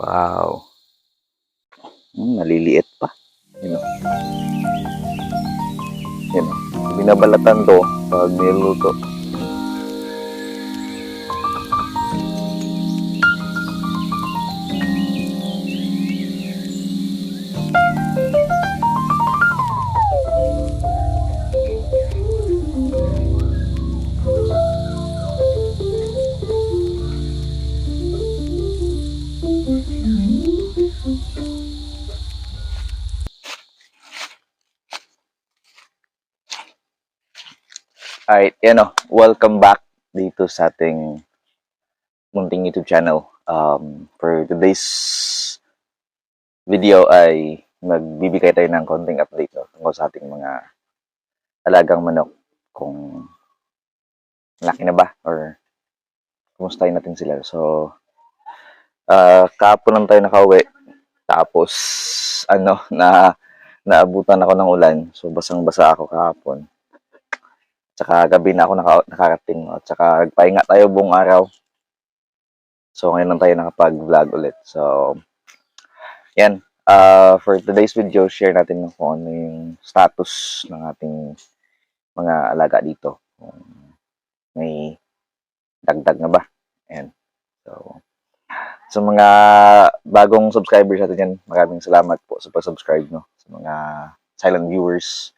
Wow. Hmm, maliliit pa. Yun o. Yun o. Binabalatan to pag niluto. Alright, yan o. Welcome back dito sa ating munting YouTube channel. Um, for today's video ay magbibigay tayo ng konting update no, tungkol sa ating mga alagang manok. Kung laki na ba or kumustahin natin sila. So, uh, kahapon lang tayo nakauwi. Tapos, ano, na naabutan ako ng ulan. So, basang-basa ako kahapon. Tsaka gabi na ako naka, nakarating. No? Tsaka nagpahinga tayo buong araw. So, ngayon lang tayo nakapag-vlog ulit. So, yan. Uh, for today's video, share natin kung ano yung status ng ating mga alaga dito. Kung may dagdag na ba. Yan. So, sa mga bagong subscribers natin yan, maraming salamat po sa pag-subscribe, no? Sa mga silent viewers,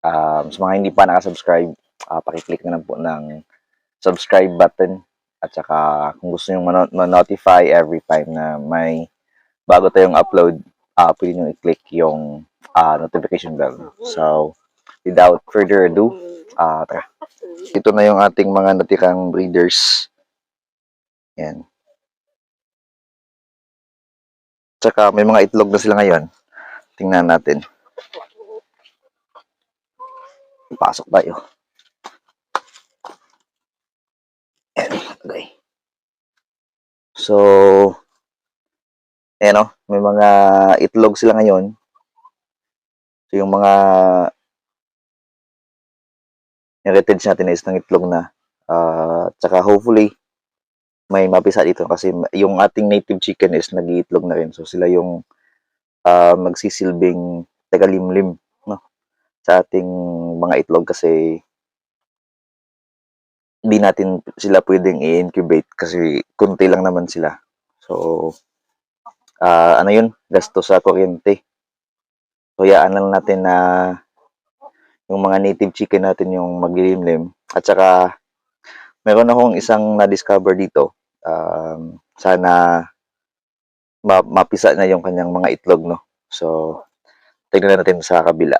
Um, sa mga hindi pa nakasubscribe, uh, pakiclick na lang po ng subscribe button. At saka kung gusto nyo mano- ma-notify every time na may bago tayong upload, uh, pwede nyo i-click yung uh, notification bell. So, without further ado, uh, tara. Ito na yung ating mga natirang breeders. Yan. Tsaka may mga itlog na sila ngayon. Tingnan natin. Pasok tayo. Okay. So, ayan o, may mga itlog sila ngayon. So, yung mga heritage natin is ng itlog na. Uh, tsaka hopefully, may mapisa dito kasi yung ating native chicken is nag-iitlog na rin. So, sila yung uh, magsisilbing tagalimlim? Sa ating mga itlog kasi hindi natin sila pwedeng i-incubate kasi kunti lang naman sila. So, uh, ano yun? Gasto sa kuryente. So, yaan lang natin na yung mga native chicken natin yung maglilimlim. At saka, meron akong isang na-discover dito. Um, sana ma- mapisa na yung kanyang mga itlog, no? So, tignan natin sa kabila.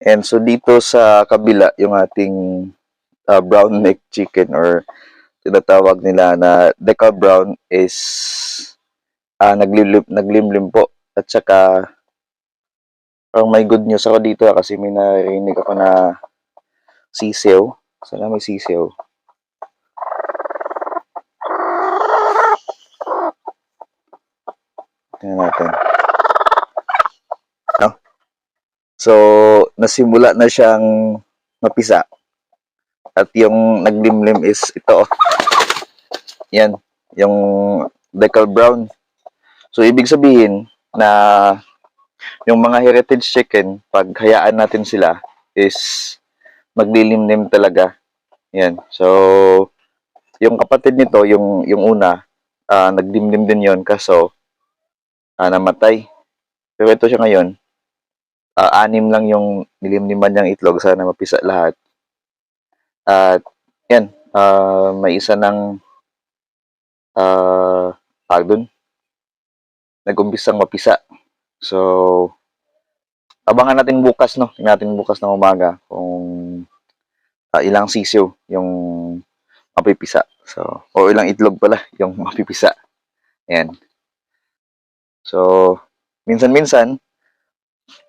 And so dito sa kabila, yung ating uh, brown neck chicken or tinatawag nila na decal brown is uh, naglimlim, naglimlim po. At saka, parang may good news ako dito ah, kasi may narinig ako na sisew. Sana may sisew. Tingnan natin. No? So, nasimula na siyang mapisa. At yung naglimlim is ito. Yan. Yung decal brown. So, ibig sabihin na yung mga heritage chicken, pag hayaan natin sila, is maglilimlim talaga. Yan. So, yung kapatid nito, yung, yung una, uh, naglimlim din yon kaso, uh, namatay. Pero ito siya ngayon, uh, anim lang yung nilimliman niyang itlog. Sana mapisa lahat. At, yan, uh, may isa ng uh, tawag dun, nag-umpisang mapisa. So, abangan natin bukas, no? Tingnan natin bukas ng umaga kung uh, ilang sisiyo yung mapipisa. So, o ilang itlog pala yung mapipisa. Ayan. So, minsan-minsan,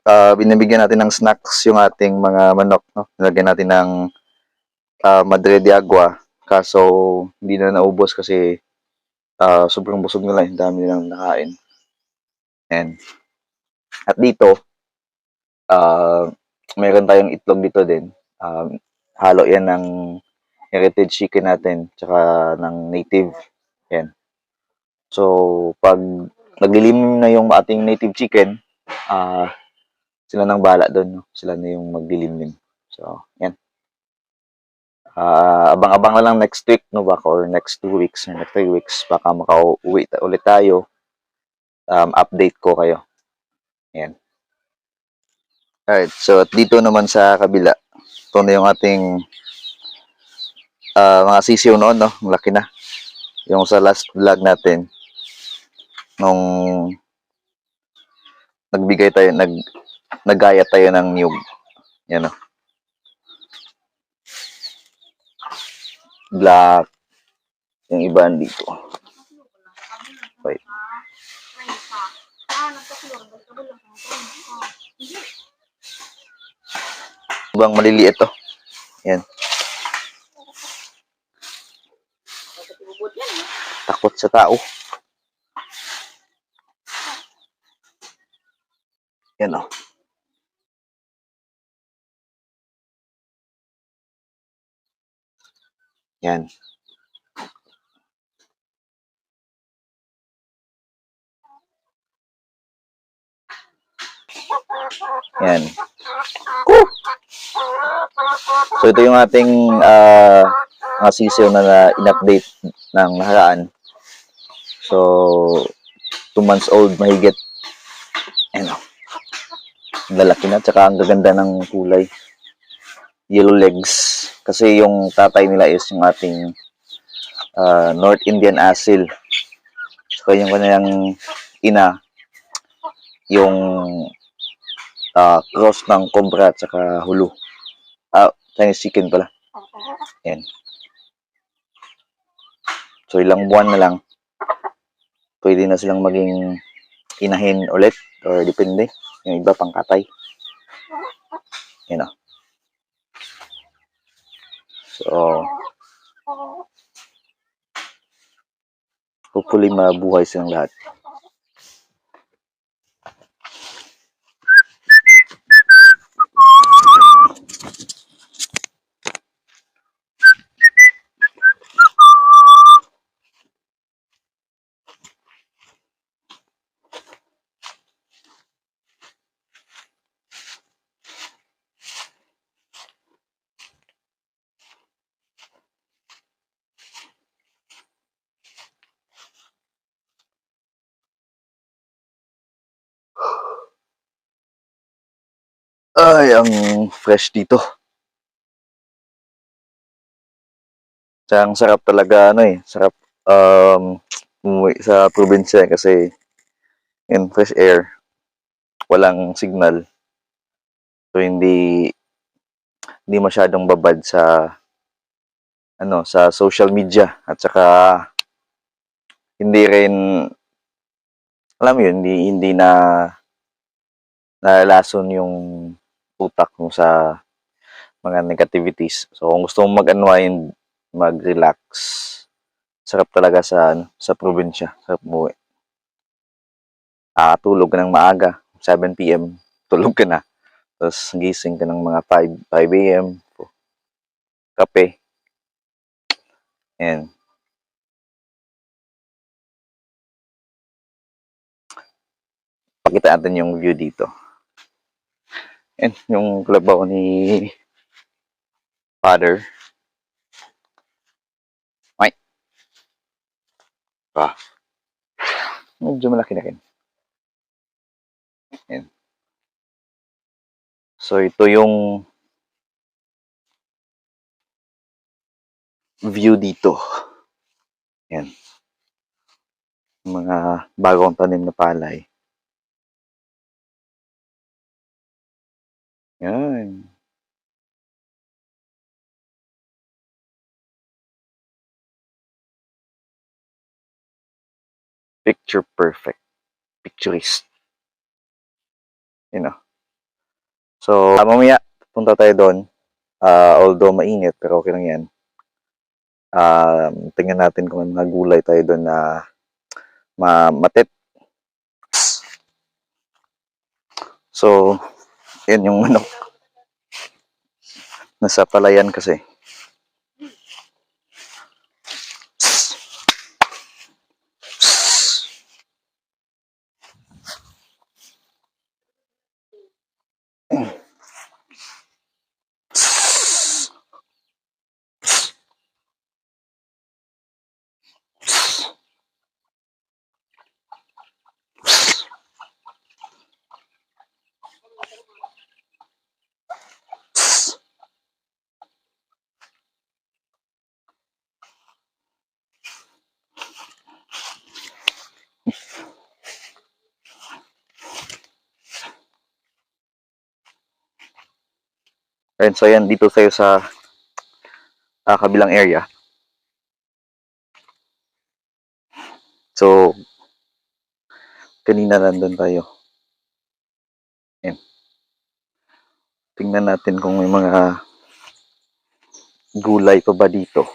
uh, binibigyan natin ng snacks yung ating mga manok. No? Nilagyan natin ng uh, madre de agua. Kaso, hindi na naubos kasi uh, sobrang busog nila. Yung dami nilang nakain. And, at dito, uh, mayroon tayong itlog dito din. Um, halo yan ng heritage chicken natin, tsaka ng native. Yan. So, pag naglilim na yung ating native chicken, ah sila nang bala doon. No? Sila na yung maglilimlim. So, yan. Ah, abang-abang na lang next week, no, baka or next two weeks or next three weeks, baka makauwi ta- ulit tayo. Um, update ko kayo. Yan. Alright, so at dito naman sa kabila, ito na yung ating ah, mga sisiyo noon, no? Ang laki na. Yung sa last vlog natin, nung nagbigay tayo, nag, nagaya tayo ng niyog. Yan, no? Black. Yung iba dito. Wait. Ibang maliliit to. Yan. Takot sa tao. Yan oh. Yan. Yan. So ito yung ating ah mga sisiyo na, in-update ng nakaraan. So, two months old mahigit. Ano. Lalaki na, tsaka ang gaganda ng kulay. Yellow legs. Kasi yung tatay nila is yung ating ah, North Indian Asil. Tsaka yung kanyang ina, yung ah, cross ng Cobra at saka Hulu. Ah, Chinese chicken pala. Yan. So, ilang buwan na lang, pwede na silang maging inahin ulit or depende. Yung iba pang katay. Yan o. So, hopefully mabuhay silang lahat. Ang fresh dito. Tsaka ang sarap talaga, ano eh, sarap um, umuwi sa probinsya kasi in fresh air, walang signal. So, hindi hindi masyadong babad sa ano sa social media at saka hindi rin alam yun, hindi hindi na nalalason yung utak mo sa mga negativities. So, kung gusto mong mag-unwind, mag-relax, sarap talaga sa ano, sa probinsya, sarap umuwi. Ah, tulog ka ng maaga, 7 p.m. tulog ka na. Tapos gising ka ng mga 5, 5 a.m. Kape. Yan. Pakita natin yung view dito. Yan, yung kalabaw ni father. Ay. Ah. Medyo malaki na. Yan. So, ito yung view dito. Yan. Mga bagong tanim na palay. Yan. Picture perfect. Picturist. You know. So, ah, mamaya, punta tayo doon. Ah, although mainit, pero okay lang yan. Um, tingnan natin kung ano mga gulay tayo doon na ma matit. So, yan yung manok. Nasa palayan kasi. Ayun, so yan, dito tayo sa ah, kabilang area. So, kanina nandun tayo. Yan. Tingnan natin kung may mga gulay pa ba dito.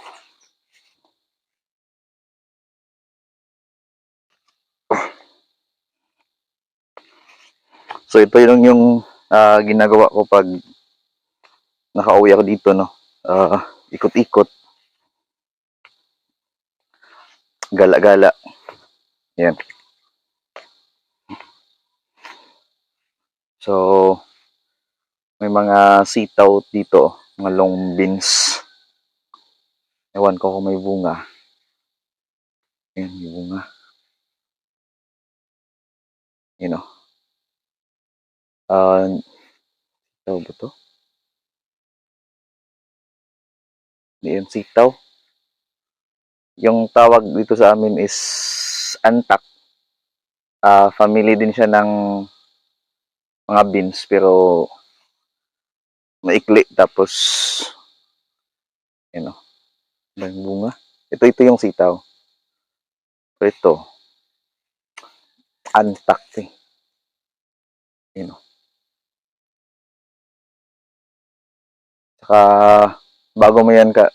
So, ito yung, yung ah, ginagawa ko pag nakauwi ako dito, no? Ah, ikot-ikot. Gala-gala. Yan. So, may mga sitaw dito, mga long beans. Ewan ko kung may bunga. Yan, may bunga. Yun o. Ah, sitaw ba to? Hindi yan sitaw. Yung tawag dito sa amin is antak. Ah, family din siya ng mga beans pero maikli tapos yun o. Yung bunga. Ito ito yung sitaw. Pero ito antak eh. Yun o. Saka bago mo yan ka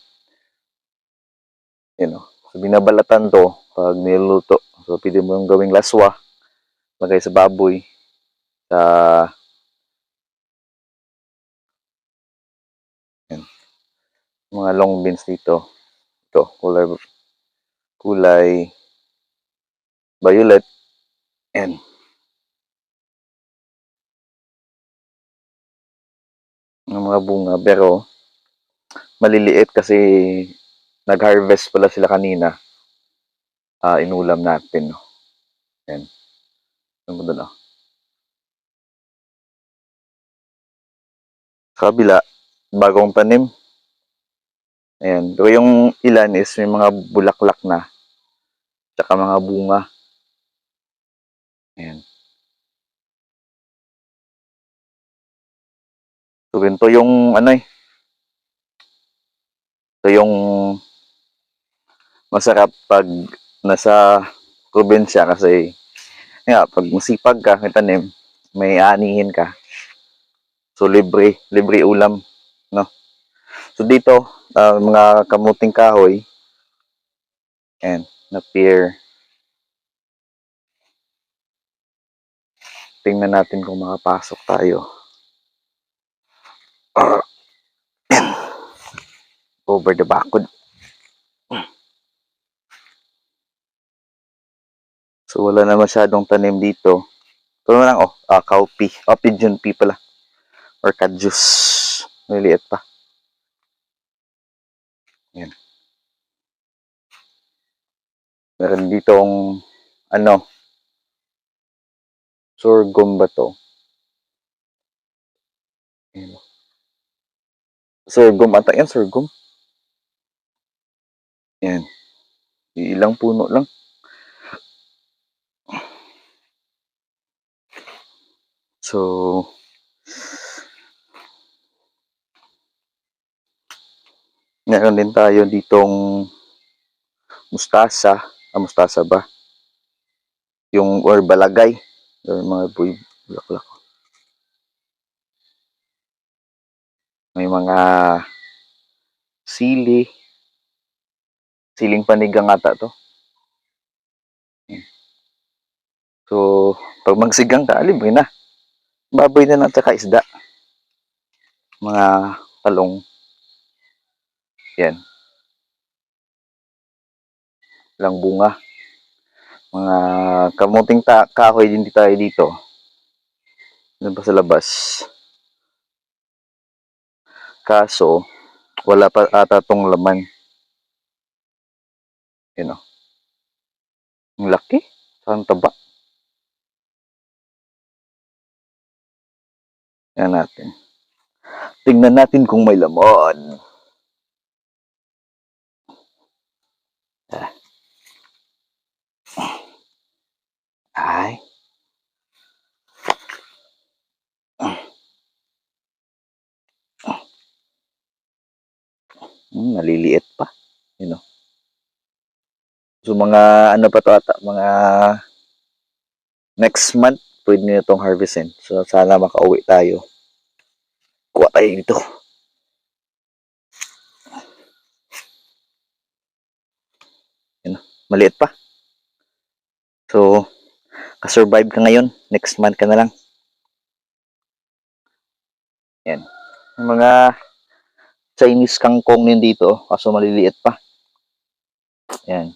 yun o. So, binabalatan to pag niluluto. So, pwede mo yung gawing laswa. Lagay sa baboy. Sa yan. mga long beans dito. Ito, kulay kulay violet. Yan. Ng mga bunga. Pero, maliliit kasi nag-harvest pala sila kanina. Ah, inulam natin. No? Yan. Ano mo doon, oh. Sa kabila, bagong tanim. Ayan. Pero yung ilan is may mga bulaklak na. Tsaka mga bunga. Ayan. So, ganito yung ano eh. Ito yung masarap pag nasa probinsya kasi nga, pag masipag ka, may tanim, may anihin ka. So, libre, libre ulam, no? So, dito, ah, mga kamuting kahoy, and na pear. Tingnan natin kung makapasok tayo. Yan. Over the bakod. So, wala na masyadong tanim dito. Ito na lang, oh, ah, cowpea. Oh, pigeon pea pala. Or kadjus. Maliliit pa. Yan. Meron ditong, ano, sorghum ba to? Yan. Sorghum ata yan, sorghum. Yan. Ilang puno lang. So, meron din tayo ditong mustasa. Ah, mustasa ba? Yung, or balagay. Yung mga buy, bulaklak. May mga sili. Siling panigang ata to. Yan. So, pag magsigang ka, libre na. Baboy na lang tsaka isda. Mga talong. Yan. Lang bunga. Mga kamuting ta kahoy din di tayo dito. Ano pa sa labas? Kaso, wala pa ata tong laman. Yan o. Ang laki. Saan taba? Yan natin. Tingnan natin kung may laman. Ah. Ay. Hmm, maliliit pa. You know. So mga ano pa to ata, mga next month pwede nyo itong harvestin. So sana makauwi tayo. Kuha tayo dito. Yun, maliit pa. So, kasurvive ka ngayon. Next month ka na lang. Yan. Yung mga Chinese kangkong din dito, kaso maliliit pa. Yan.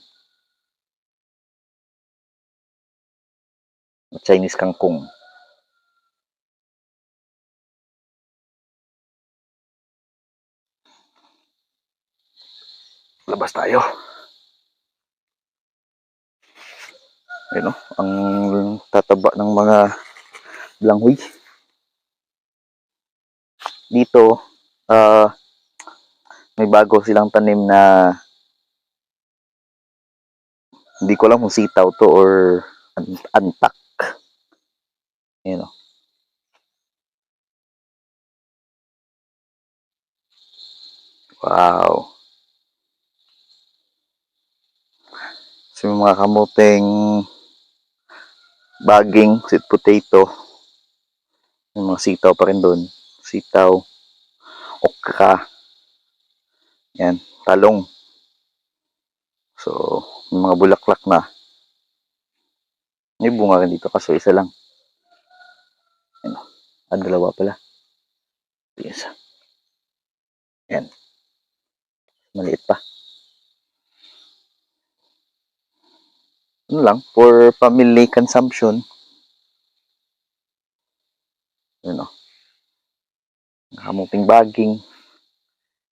Chinese kangkong. Labas tayo. Ayun, oh, ang tataba ng mga langhoy. Dito, ah, may bago silang tanim na hindi ko alam kung sitaw to or an- antak. Ayun, oh. Wow. So, yung mga kamuteng baging, sweet potato, yung mga sitaw pa rin doon. Sitaw, okra, yan, talong. So, may mga bulaklak na. May bunga rin dito kaso isa lang. Yan. Ah, dalawa pala. Isa. Yan. Maliit pa. Ano lang, for family consumption. Yun o. Kamuting baging.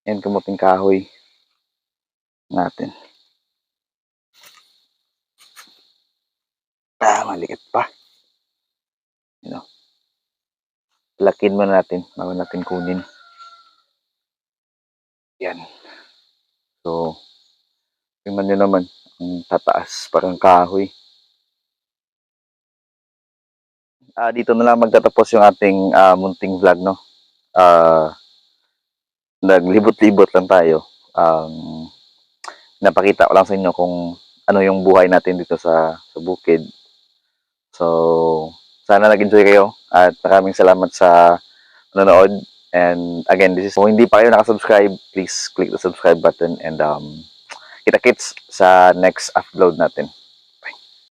Yan, kamuting kahoy. Natin. Ah, maliit pa. Yun o. Lakin mo natin bago natin kunin. Yan. So, tingnan nyo naman. Ang tataas, parang kahoy. Ah, dito na lang magtatapos yung ating ah, munting vlog, no? Ah, naglibot-libot lang tayo. Um, napakita ko lang sa inyo kung ano yung buhay natin dito sa, sa bukid. So, sana nag-enjoy kayo at maraming salamat sa nanonood. And again, this is kung hindi pa kayo nakasubscribe, please click the subscribe button and um, kita-kits sa next upload natin.